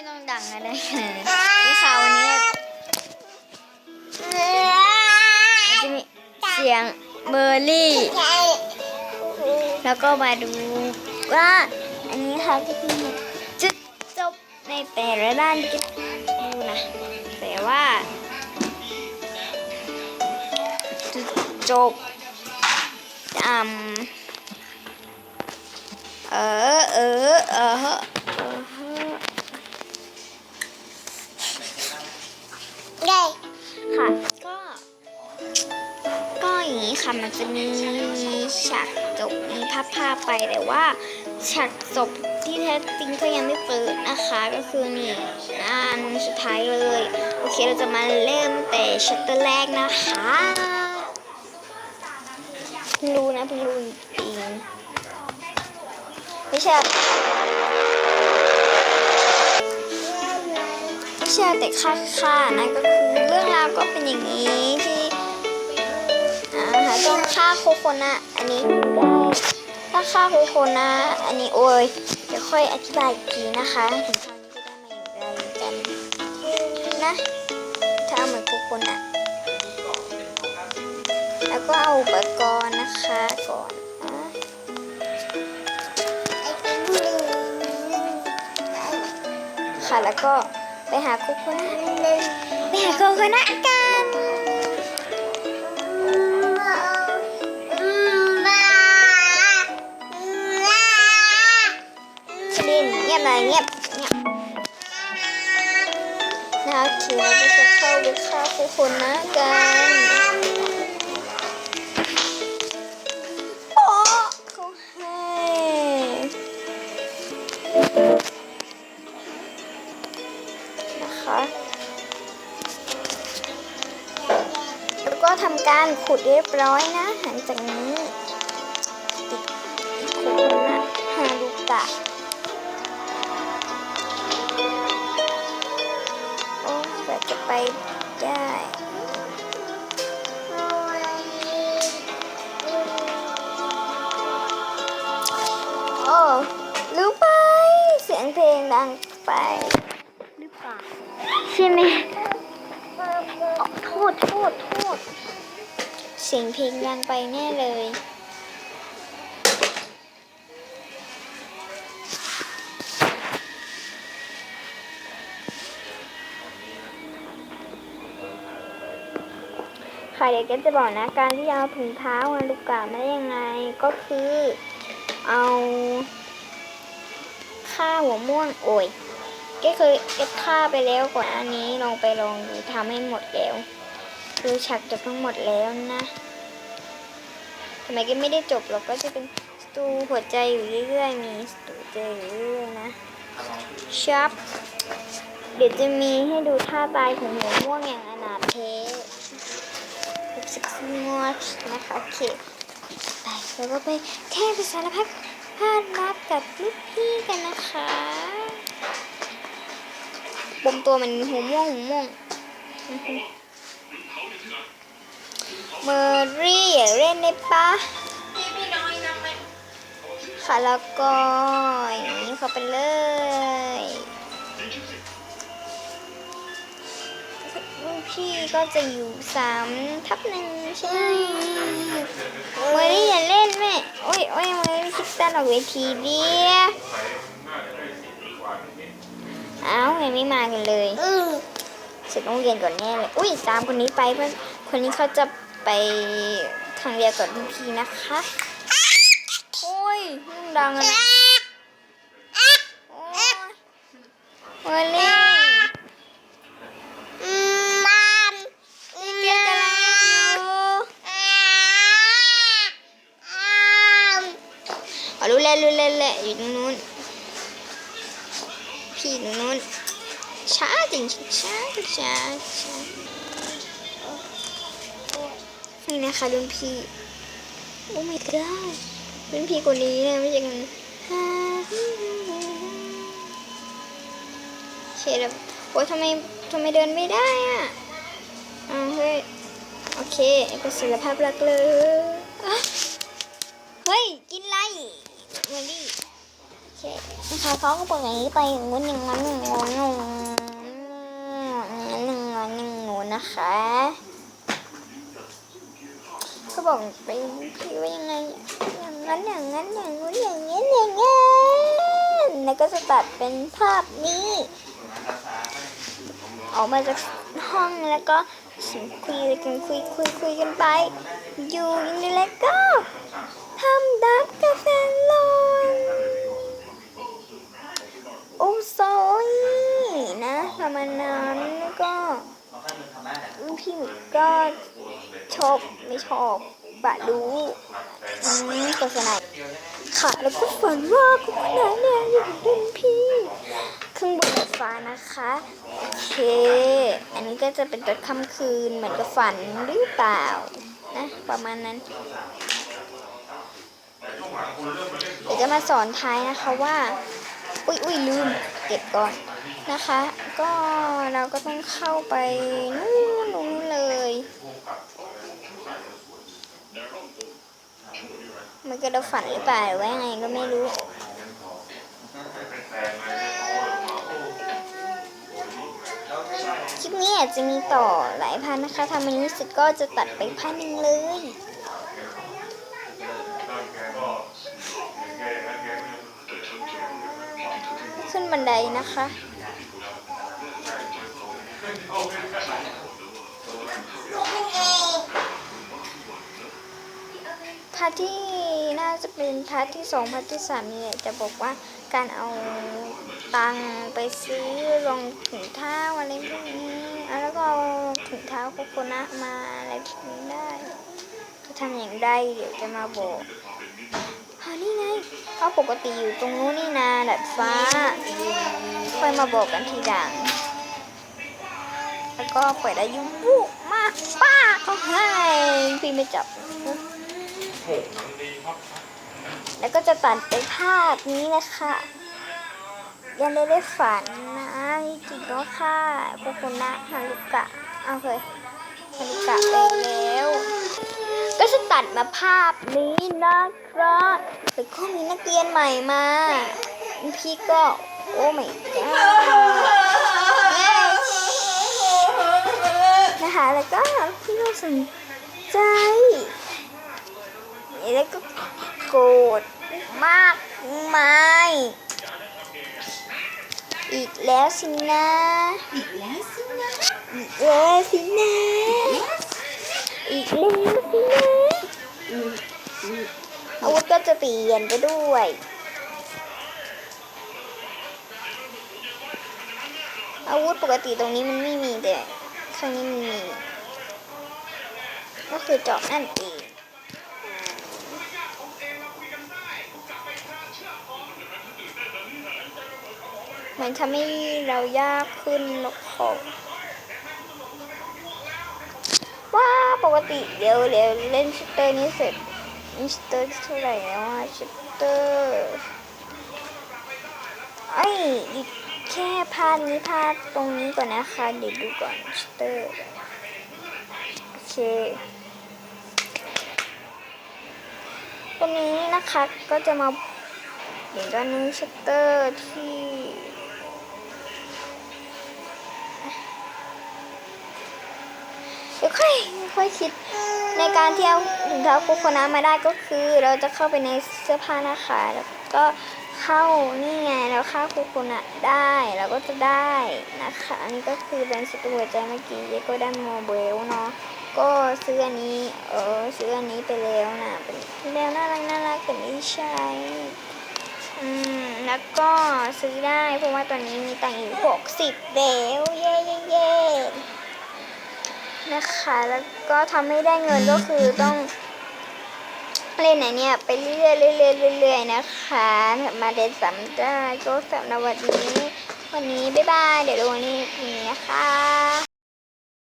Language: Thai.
ไม่ต้องดังอะไรนี่ค่ะวันนี้จะมีเสียงเบอร์รี่ แล้วก็มาดูว่า อันนี้ค่ะจะคือจุดจบในแต่ละด้านจะดูนะแต่ว่าจุดจบอืมเออเออเออ นี้ค่ะมันจะมีฉากจบมีภาพภาพไปแต่ว่าฉากจบที่แท้จริงก็ยังไม่เปิดนะคะ ก็คือนี่อันสุดท้ายเลย โอเคเราจะมาเริ่มแต่ชัตเตอร์แรกนะคะพิรู้นะเพิ่งรู้จริงไม่ใช่ไม่ใช่แต่ค่าค่านะก็คือเรื่องราวก็เป็นอย่างนี้ที่ อ่าหาต้องฆ่าโคโคนะอันนี้ได้ถ้าฆ่าโคโคนะอันนี้โอ้ยเดี๋ยวค่อยอธิบายอีกทีนะคะถึงคราวนี้จะได้มาอยู่ไรกันนะถ้าเหมือนโคโคนะแล้วก็เอาอุปกรณ์นะคะก่อนนะค่ะแล้วก็ไปหาโคโคนะไปหาโคโคนะกัน บหน่อยเงียบเงียบนะคะเขียวเราจะเข้าไปฆ่าผู้คนนะกันโอ้เขาให้นะคะแล้วก็ทำการขุดเรียบร้อยนะหลังจากนี้ติดขุดนะฮารุกะ ดังไปหรือเปล่าใช่ไหมอ๋อโทษโทษโทษเสียงเพลงดังไปแน่เลยค่ะเดี๋ยวก็จะบอกนะ การที่เอาถุงเท้ามาลูกกามาได้ยังไง ก็คือเอา ค่าหัวม่วงโอ้ยแกเคยเก็บค่าไปแล้วก่อนอันนี้ลองไปลองดูทำให้หมดแล้วคือฉากจบทั้งหมดแล้วนะทำไมก็ไม่ได้จบหรอกก็จะเป็นสตูหัวใจอยู่เรื่อยๆมีสตูใจอยู่เรื่อยๆนะชับเดี๋ยวจะมีให้ดูท่าตายของหัวม่วงอย่างอนาเทสิบงวดนะคะโอเคไปแล้วก็ไปแค่ไปสารพัด พาดรักกับลูกพี่กันนะคะปมตัวมันหัวม่วงหัวม่วงอือฮึเมอรี่อย่าเล่นได้ปะค่ะแล้วก็อย่างนี้เข้าไปเลยลูกพี่ก็จะอยู่สามทับหนึ่งใช่ไหมเมอรี่อย่าเล่นแม่โอ้ยโอ้ยเม อรี่คิดสั้นออกเวทีเดียอ้าวยังไม่มากันเลยเสร็จต้องเรียนก่อนแน่เลย อุ้ยตามคนนี้ไปเพื่อนคนนี้เขาจะไปทางเรียนก่อนทุกทีนะคะ โอ้ยนุ่งดังอะนะโอ้ยเมอรี่ นี่เกมกำลังเล่นอยู่อ๋อรู้แล้วรู้แล้วแหละอยู่ตรงนู้น พี่อยู่นู้นช้าจริงช้าช้าช้านี่นะคะรุ่นพี่ โอ้ my god รุ่นพี่คนนี้นะไม่ใช่กันโอเคแล้วโอ้ยทำไมทำไมเดินไม่ได้อะอ้าวเฮ้ย โอเคก็ศิลภาพรักเลย เฮ้ย กินไรมาดิ เคนะคะเขาก็บอกอย่างนี้ไปอย่างงู้นอย่างนั้นอย่างงู้นอย่างนั้นอย่างนั้นอย่างงู้นนะคะก็บอกไปพี่ว่ายังไงอย่างนั้นอย่างนั้นอย่างงู้นอย่างนี้อย่างงี้แล้วก็จะตัดเป็นภาพนี้ออกมาจากห้องแล้วก็คุยกันคุยคุยคุยกันไป อยู่อย่างนี้แล้วก็ทำดับกาแฟลนโอ้โซย นะประมาณนั้นก็พี่ก็ชอบไม่ชอบบะรู้อืมโฆษณาค่ะแล้วก็ฝันว่าคุณนาดเนี่ยอยู่รุ่นพี่เครื่องบนฟ้านะคะโอเค อันนี้ก็จะเป็นตอนค่ำคืนเหมือนกับฝันหรือเปล่านะประมาณนั้นเดี๋ยวจะมาสอนท้ายนะคะว่า อุ้ยอุ้ยลืม เก็บก่อน นะคะ ก็เราก็ต้องเข้าไปนู่นนู่นเลย มันก็เราฝันหรือเปล่าหรือว่ายังไงก็ไม่รู้คลิปนี้อาจจะมีต่อหลายพันนะคะทำอันนี้เสร็จก็จะตัดไปพันหนึ่งเลยขึ้นบันไดนะคะ พาร์ทที่น่าจะเป็นพาร์ทที่สองพาร์ทที่สามเนี่ยจะบอกว่าการเอาตังค์ไปซื้อรองถุงเท้าอะไรพวกนี้ แล้วก็เอาถุงเท้าโคโคนะมาอะไรพวกนี้ได้จะทำอย่างไรเดี๋ยวจะมาบอกอ่านี่ไงเขาปกติอยู่ตรงนู้นนี่นาดัดฟ้า ค่อยมาบอกกันทีหลังแล้วก็เปิดอายุบุมากป้าเขาให้พี่ไม่จับ แล้วก็จะตัดไปภาพนี้เลยค่ะยังได้ได้ฝันนะจริงก็ค่ะพวกคุณนะฮารุกะเอาเคยฮารุกะไปแล้ว ก็จะตัดมาภาพนี้นะครับแล้วก็มีนักเรียนใหม่มาพี่ก็โอ้ไม่จ้นะคะแล้วก็พี่ก็สนใจ แล้วก็โกรธมากมายอีกแล้วสินะ อีกแล้วสินะ อีกแล้วสินะ อีกแล้วสินะอืมอืมอาวุธก็จะเปลี่ยนไปด้วย อาวุธปกติตรงนี้มันไม่มีแต่ข้างนี้มันมี ก็คือเจาะนั่นเอง มันทำให้เรายากขึ้นนกของว่าปกติเดี๋ยวเดี๋ยวเล่นชิตเตอร์นี้เสร็จชิตเตอร์เท่าไหร่แล้วอะชิตเตอร์ไอ้แค่พาดนี้พาดตรงนี้ก่อนนะคะเดี๋ยวดูก่อนชิตเตอร์โอเคตรงนี้นะคะก็จะมาเห็นตอนนี้ชัตเตอร์ที่ ค่อยค่อยคิดในการที่เอาถุงเท้าโคโคนามาได้ก็คือ เราจะเข้าไปในเสื้อผ้านะคะแล้วก็เข้านี่ไงแล้วเข้าโคโคนาได้เราก็จะได้นะคะอันนี้ก็คือเป็นสตูหัวใจเมื่อกี้ก็ได้โมเบลเนาะก็ซื้ออันนี้เออซื้ออันนี้ไปแล้วนะเป็นแนวน่ารักน่ารักแต่ไม่ใช่อืมแล้วก็ซื้อได้เพราะว่าตอนนี้มีตังค์อยู่หกสิบแล้วเย่เย่เย่ นะคะแล้วก็ทำให้ได้เงินก็คือต้องเล่นไหนเนี่ยไปเรื่อยๆเรื่อยๆเรื่อยๆนะคะมาเดนสำได้ก็สำหรับวันนี้ วันนี้บ๊ายบายเดี๋ยวดูวันนี้พรุ่งนี้นะคะ